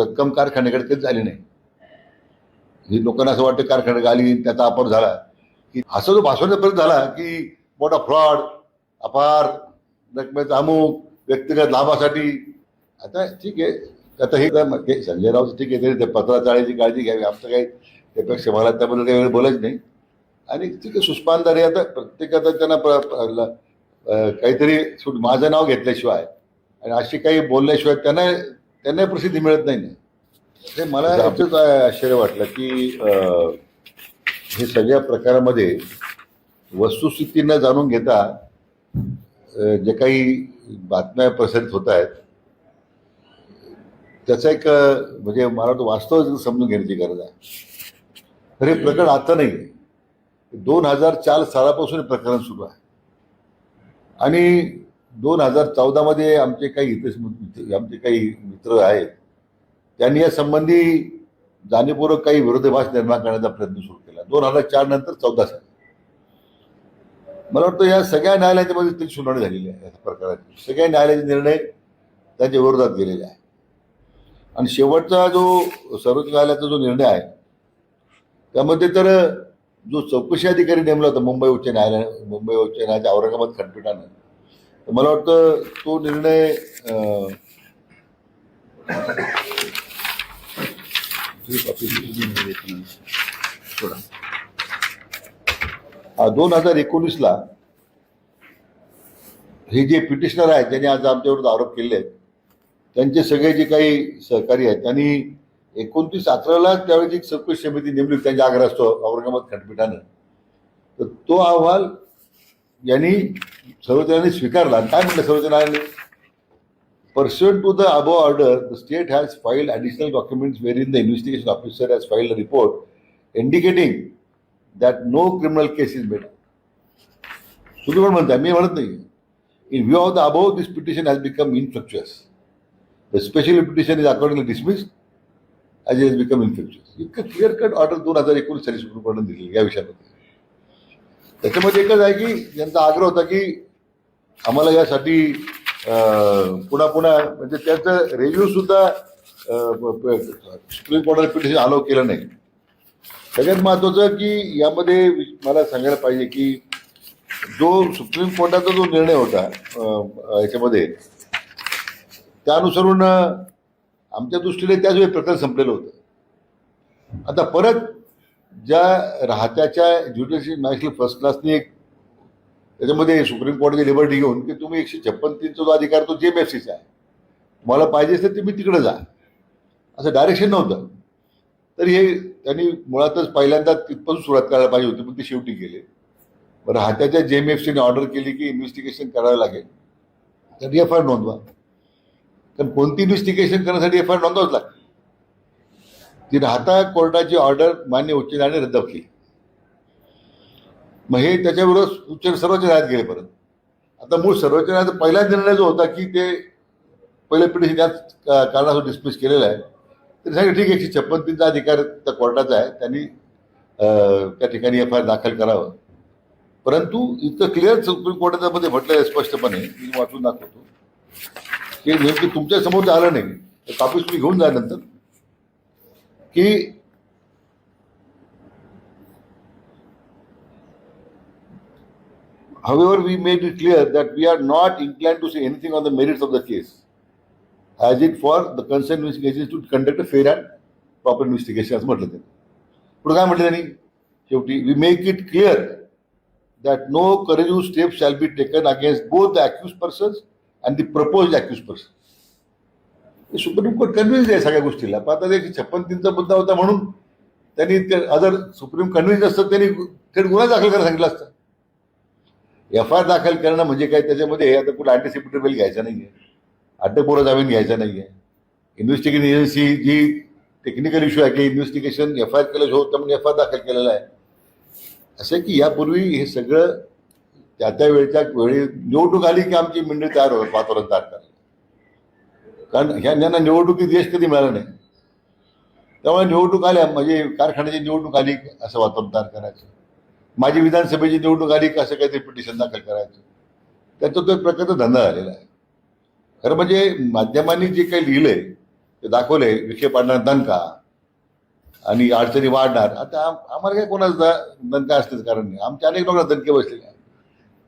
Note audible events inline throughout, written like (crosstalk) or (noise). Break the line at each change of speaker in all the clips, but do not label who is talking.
रक्कम कारखान्याकडे कधीच आली नाही. हे लोकांना असं वाटतं कारखान्याकडे आली त्याचा अपहार झाला. की असं जो भाषण परत झाला की मोठा फ्रॉड अपार रकमेचा अमुक व्यक्तिगत लाभासाठी. आता ठीक आहे. आता हे संजय राऊत ठीक आहे तरी ते पत्राचाळीची काळजी घ्यावी आमचं काही त्यापेक्षा मला त्याबद्दल काही वेळ बोलायच नाही. आणि ठीक आहे सुष्मानदारी आता प्रत्येकाचा त्यांना काहीतरी सूट- माझं नाव घेतल्याशिवाय आणि अशी काही बोलल्याशिवाय त्यांना त्यांना प्रसिद्धी मिळत नाही. ना हे मला याचंच आश्चर्य वाटलं की हे सगळ्या प्रकारामध्ये वस्तुस्थिती न जाणून घेता जे काही बातम्या प्रसारित होत आहेत त्याचा एक म्हणजे मला वाटतं वास्तव समजून घेण्याची गरज आहे. तर हे प्रकरण आता नाही. आहे दोन हजार चार सालापासून हे प्रकरण सुरू आहे. आणि दोन हजार चौदामध्ये आमचे काही इतिहास मित्र- आमचे काही मित्र आहेत. त्यांनी या संबंधी जाणीवपूर्वक काही विरोधाभास निर्माण करण्याचा प्रयत्न सुरू केला. दोन हजार चार नंतर चौदा साली. मला वाटतं या सगळ्या न्यायालयाच्या मध्ये त्याची सुनावणी झालेली आहे. या प्रकाराची. सगळ्या न्यायालयाचे निर्णय त्यांच्या विरोधात गेलेले आहे आणि शेवटचा जो सर्वोच्च न्यायालयाचा जो निर्णय आहे त्यामध्ये तर जो चौकशी अधिकारी नेमला होता मुंबई उच्च न्यायालय मुंबई उच्च न्यायालयाच्या औरंगाबाद खंडपीठानं मला वाटतं तो निर्णय दोन हजार एकोणीसला हे जे पिटिशनर आहेत ज्यांनी आज आमच्यावर आरोप केले आहेत त्यांचे सगळे जे काही सहकारी आहेत त्यांनी एकोणतीस अकराला त्यावेळी जी चौकशी समिती नेमली त्यांच्या त्यांच्या असतो औरंगाबाद खंडपीठानं तर तो अहवाल यांनी सर्वजणांनी स्वीकारला. आणि काय म्हणलं सर्वोच्च pursuant to the above order the state has file additional documents where in the investigation officer has file a report indicating that no criminal case is made. तुम्ही पण म्हणताय मी म्हणत नाही. In view of the above this petition has become infructuous the special petition is accordingly dismissed as is become infructuous इतकं clear cut order दोन हजार एकोणीस साली सुप्रीम कोर्टाने दिली या विषयामध्ये. त्याच्यामध्ये एकच आहे की त्यांचा आग्रह होता की आम्हाला यासाठी पुन्हा पुन्हा म्हणजे त्याचं रेव्ह्यू सुद्धा सुप्रीम कोर्टाने पिटिशन अलाव केलं नाही. सगळ्यात महत्वाचं की यामध्ये मला सांगायला पाहिजे की जो सुप्रीम कोर्टाचा जो निर्णय होता याच्यामध्ये त्यानुसरून आमच्या दृष्टीने त्याच वेळी प्रकरण संपलेलं होतं. आता परत ज्या राहत्याच्या ज्युडिशियल मॅजिस्ट्रेट फर्स्ट क्लासने एक त्याच्यामध्ये सुप्रीम कोर्टाची लिबर्टी घेऊन की तुम्ही एकशे छप्पन तीनचा जो अधिकार तो जे एफ सीचा आहे. तुम्हाला पाहिजे असेल तुम्ही तिकडे जा. असं डायरेक्शन नव्हतं. तर हे त्यांनी मुळातच पहिल्यांदा तिथपासून सुरुवात करायला पाहिजे होती पण ते शेवटी गेले. बरं हात्याच्या जे एम एफ सीने ऑर्डर केली की इन्व्हेस्टिगेशन करावं लागेल. तर एफ आय आर नोंदवा. कारण कोणती इन्व्हेस्टिगेशन करण्यासाठी एफ आय आर नोंदवाच लागते. ती राहता कोर्टाची ऑर्डर मान्य उच्च न्यायालयाने रद्द केली. मग हे त्याच्याबरोबर उच्च सर्वोच्च न्यायालयात गेले परत. आता मूळ सर्वोच्च न्यायालयाचा पहिला निर्णय जो होता की ते पहिले पिढी त्याच का- कारणासाठी डिस्मिस केलेला आहे. तर सांगितलं ठीक आहे छप्पन तीनचा अधिकार त्या कोर्टाचा आहे. त्यांनी त्या ठिकाणी एफ आय आर दाखल करावं. परंतु इतकं क्लिअर सुप्रीम कोर्टाच्या मध्ये म्हटलं आहे स्पष्टपणे मी वाचून दाखवतो. की नेमकं तुमच्यासमोर आलं नाही तर कापूस तुम्ही घेऊन जा नंतर. की However, we made it clear that we are not inclined to say anything on the merits of the case, as it for the concerned investigations to conduct a fair and proper investigation असं म्हटलं त्यांनी पुढे काय म्हटलं त्यांनी शेवटी we make it clear that no coercive step shall be taken against both the accused persons and the proposed accused person supreme court convince आहे सगळ्या गोष्टीला. पण आता ते छप्पन तीनचा मुद्दा होता म्हणून त्यांनी अदर सुप्रीम कन्व्हिन्स असतं त्यांनी थेट गुन्हा दाखल करायला सांगितलं असतं. एफ आय आर दाखल करणं म्हणजे काय? त्याच्यामध्ये आता कुठं अँटिसिपेटरी बेल घ्यायचा आहे अटकपूर्व जामीन घ्यायचा नाही आहे इन्व्हेस्टिगेशन एजन्सी जी टेक्निकल इश्यू आहे की इन्व्हेस्टिगेशन एफ आय आर केलं होतं म्हणून एफ आय आर दाखल केलेला आहे. असं आहे की यापूर्वी हे सगळं त्या त्या वेळच्या वेळी निवडणूक आली की आमची मंडळी तयार होत वातावरण तयार करायला कारण ह्या यांना निवडणुकीत यश कधी मिळालं नाही. त्यामुळे निवडणूक आल्या म्हणजे कारखान्याची निवडणूक आली असं वातावरण तयार करायचं. माझी विधानसभेची निवडणूक आली की असं काहीतरी पिटिशन दाखल करायचं. त्याचा तो एक प्रकारचा धंदा झालेला आहे. खरं म्हणजे माध्यमांनी जे काही लिहिलंय ते दाखवले विखे पाडणार दणका आणि अडचणी वाढणार. आता आम्हाला काय कोणाचा द- दणका असतेच कारण नाही. आमच्या अनेक लोकांना दणके बसलेले आहेत.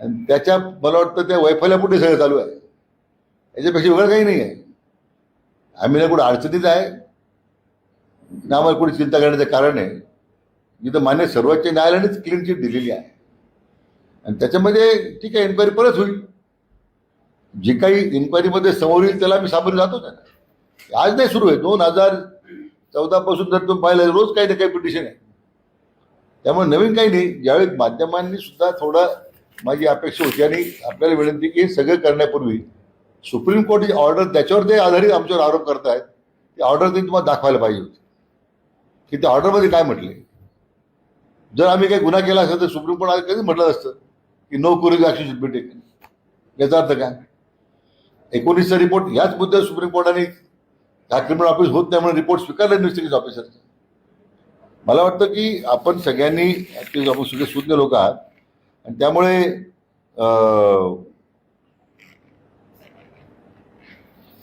आणि त्याच्या मला वाटतं त्या वैफल्यापुढे सगळं चालू आहे. याच्यापेक्षा वेगळं काही नाही आहे. आम्ही ना कुठं अडचणीत आहे ना आम्हाला कुठे चिंता करण्याचं कारण आहे. इथं मान्य सर्वोच्च न्यायालयानेच क्लीन चिट दिलेली आहे. आणि त्याच्यामध्ये ठीक आहे इन्क्वायरी परत होईल. जी काही इन्क्वायरीमध्ये समोर येईल त्याला आम्ही सामोरे जातो त्यांना आज नाही सुरू आहे दोन हजार चौदापासून जर तुम्ही पाहिलं रोज काही ना काही पिटिशन आहे. त्यामुळे नवीन काही नाही ज्यावेळी माध्यमांनी सुद्धा थोडं माझी अपेक्षा होती आणि आपल्याला विनंती की हे सगळं करण्यापूर्वी सुप्रीम कोर्टाची ऑर्डर त्याच्यावर ते आधारित आमच्यावर आरोप करतायत. ती ऑर्डर त्यांनी तुम्हाला दाखवायला पाहिजे होती. की त्या ऑर्डरमध्ये काय म्हटले? जर आम्ही काही गुन्हा केला असेल तर सुप्रीम कोर्ट कधी म्हटलं असतं की no coercive action should be taken याचा अर्थ काय? एकोणीसचा रिपोर्ट याच मुद्द्यावर सुप्रीम कोर्टाने हा क्रिमिनल ऑफिस होत नाही म्हणून रिपोर्ट स्वीकारला इन्व्हेस्टिगेशन ऑफिसरचा मला वाटतं की आपण सगळ्यांनी ॲक्च्युली आपण सगळे सुज्ञ लोक आहात. आणि त्यामुळे अं,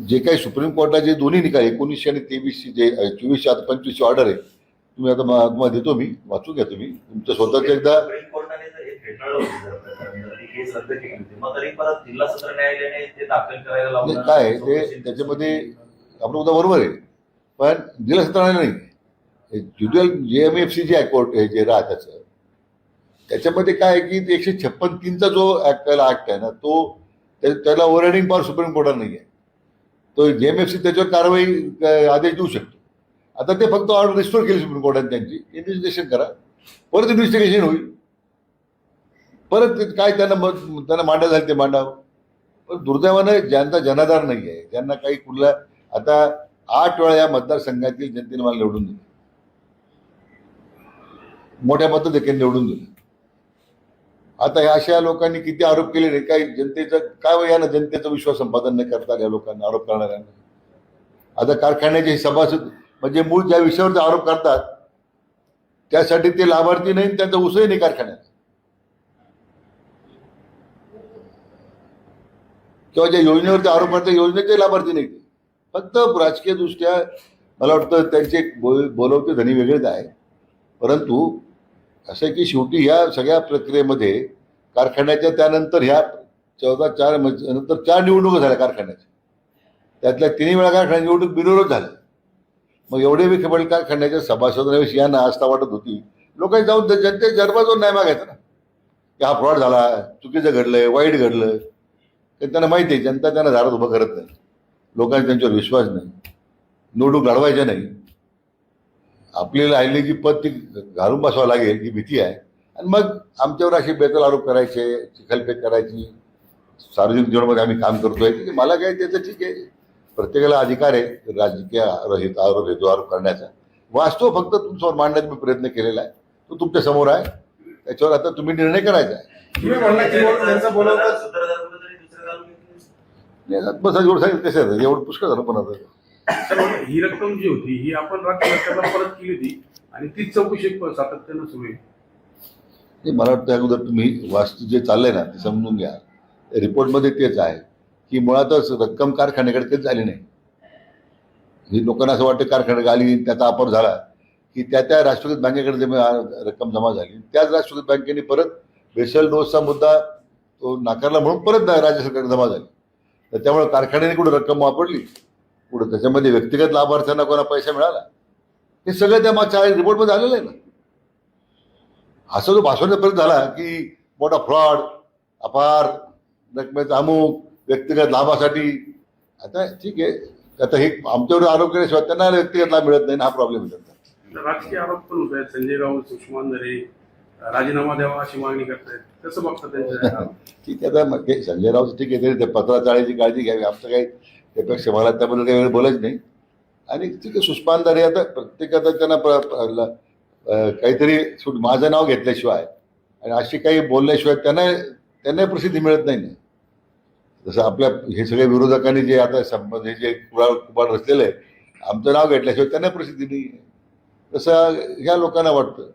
जे काही सुप्रीम कोर्टाचे दोन्ही निकाल एकोणीसशे आणि तेवीसशे जे चोवीसशे आता पंचवीसशे ऑर्डर आहे तुम्ही आता तुम्हाला देतो मी वाचून घ्या तुम्ही. तुमचं स्वतःचं एकदा
सत्र
काय ते त्याच्यामध्ये आपलं उद्या बरोबर आहे. पण जिल्हा सत्राला नाही. Judicial J M F C जे आहे कोर्ट हे जे राह त्याचं त्याच्यामध्ये काय आहे की एकशे छप्पन तीनचा जो ऍक्ट आहे ना तो त्या- त्याला ओव्हररायडिंग पॉवर सुप्रीम कोर्टात नाही आहे तो जी एम एफ सी त्याच्यावर कारवाई आदेश देऊ शकतो. आता ते फक्त ऑर्डर रिस्टोर केली सुप्रीम कोर्टाने त्यांची. इन्व्हेस्टिगेशन करा. परत इन्व्हेस्टिगेशन होईल. परत ते काय त्यांना मत- त्यांना मांडा झालं ते मांडावं. पण दुर्दैवानं ज्यांचा जनाधार नाही आहे ज्यांना काही कुठला आता आठ वेळा या मतदारसंघातील जनतेने मला निवडून दिलं. मोठ्या पद्धतीने निवडून दिलं. आता ह्या अशा लोकांनी किती आरोप केले नाही काही जनतेचं काय हो यानं जनतेचा विश्वास संपादन नाही करता या लोकांना आरोप करणाऱ्यांना? आता कारखान्याचे सभासद म्हणजे मूळ ज्या विषयावर आरोप करतात त्यासाठी ते लाभार्थी नाही त्यांचा उसही नाही कारखान्यात. किंवा ज्या योजनेवरती आरोप करतात योजनेचे लाभार्थी नाही फक्त राजकीय दृष्ट्या मला वाटतं त्यांचे बोलवते धनी वेगळेच आहे. परंतु असं आहे की शेवटी ह्या सगळ्या प्रक्रियेमध्ये कारखान्याच्या त्यानंतर ह्या चौदा चार म्हणजे नंतर चार निवडणुका झाल्या कारखान्याच्या. त्यातल्या तिन्ही वेळा कारखान्या निवडणूक बिनविरोध झाल्या मग एवढे विखेपड कारखान्याच्या सभासदांविषयी यांना आस्था वाटत होती. लोकांनी जाऊन ते जनते जन्मा जाऊन न्याय मागायचा ना. की हा फ्रॉड झाला चुकीचं घडलंय वाईट घडलं ते त्यांना माहिती आहे जनता त्यांना दारात उभं करत नाही. लोकांचा त्यांच्यावर विश्वास नाही. निवडणूक लढवायच्या नाही. आपल्याला राहिली जी पद ती घालून बसावं लागेल ही भीती आहे. आणि मग आमच्यावर असे बेतल आरोप करायचे चिखलफेक करायची सार्वजनिक जीवनामध्ये आम्ही काम करतोय. आहे मला काय त्याचं ठीक आहे. प्रत्येकाला अधिकार आहे राजकीय हित आरोप हेतू आरोप करण्याचा. वास्तव फक्त तुमच्यावर मांडण्याचा मी प्रयत्न केलेला आहे. तो तुमच्यासमोर आहे. त्याच्यावर आता तुम्ही निर्णय करायचा आहे.
तुम्ही म्हणला की त्यांचं बोलवतात?
सूत्रधार कुठेतरी दुसरं घालून घेतलं.
आणि आता बस एवढं सांगितलं कसं एवढं पुष्कळ झालं पण आता.
तर ही रक्कम जी होती ही आपण राज्य सरकारला परत केली होती आणि तीच चौकशी सातत्यानं सुरू आहे
मला वाटतं अगोदर तुम्ही वास्तू जे चाललंय ना ते समजून घ्या. रिपोर्टमध्ये तेच आहे की मुळातच रक्कम कारखान्याकडे तेच झाली नाही. हे लोकांना असं वाटतं कारखान्याकडे आली त्याचा वापर झाला की त्या त्या राष्ट्रपती बँकेकडे जमी रक्कम जमा झाली त्याच राष्ट्रपती बँकेने परत बेसल डोसचा मुद्दा तो नाकारला म्हणून परत राज्य सरकारकडे जमा झाली. तर त्यामुळे कारखान्याने कुठं रक्कम वापरली? पुढं त्याच्यामध्ये व्यक्तिगत लाभार्थ्यांना कोणा पैसा मिळाला? हे सगळं त्या मागच्या रिपोर्टमध्ये आलेलं आहे ना. असं जो भाषण परत झाला की मोठा फ्रॉड अपार रकमेचा अमुक व्यक्तिगत लाभासाठी. आता ठीक आहे. आता हे आमच्यावर आरोप केल्याशिवाय त्यांना व्यक्तिगत लाभ मिळत नाही ना हा प्रॉब्लेम
राजकीय आरोप पण होत आहेत. संजय राऊत सुषमा राजीनामा द्यावा अशी मागणी करतायत. कसं बघता त्यांच्या (laughs)
ठीक आहे आता संजय राऊत ठीक आहे तरी ते पत्रा चाळीची काळजी घ्यावी. आमचं काही त्यापेक्षा मला त्याबद्दल काही वेळ बोलायच नाही. आणि ठीक आहे सुष्मानदारी आता. प्रत्येकाचा त्यांना ल- काहीतरी सूट माझं नाव घेतल्याशिवाय आणि अशी काही बोलल्याशिवाय त्यांना त्यांनाही प्रसिद्धी मिळत नाही. ना जसं आपल्या हे सगळे विरोधकांनी जे आता संबंध हे जे कुडाळ कुबाड रचलेलं आहे आमचं नाव घेतल्याशिवाय त्यांना प्रसिद्धी नाही आहे. तसं ह्या लोकांना वाटतं.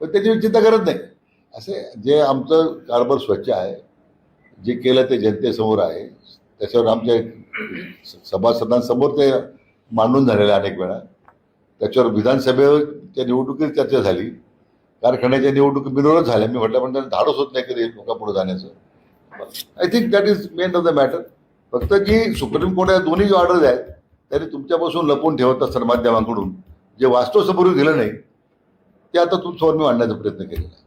पण त्याची चिंता करत नाही. असे जे आमचं कारभार स्वच्छ आहे जे केलं ते जनतेसमोर आहे त्याच्यावर आमच्या सभासदांसमोर ते मांडून झालेलं आहे अनेक वेळा. त्याच्यावर विधानसभेच्या निवडणुकीत चर्चा झाली. कारखान्याच्या निवडणुकी बिनवरच झाल्या. मी म्हटलं पण त्यांना धाडस होत नाही कधी लोकांपुढे जाण्याचं. I think that is main of the matter फक्त जी सुप्रीम कोर्टात दोन्ही जे ऑर्डर्स आहेत त्यांनी तुमच्यापासून लपवून ठेवत असताना माध्यमांकडून जे वास्तव समोर दिलं नाही ते आता तुमच्यावर मी आणण्याचा प्रयत्न केलेला आहे.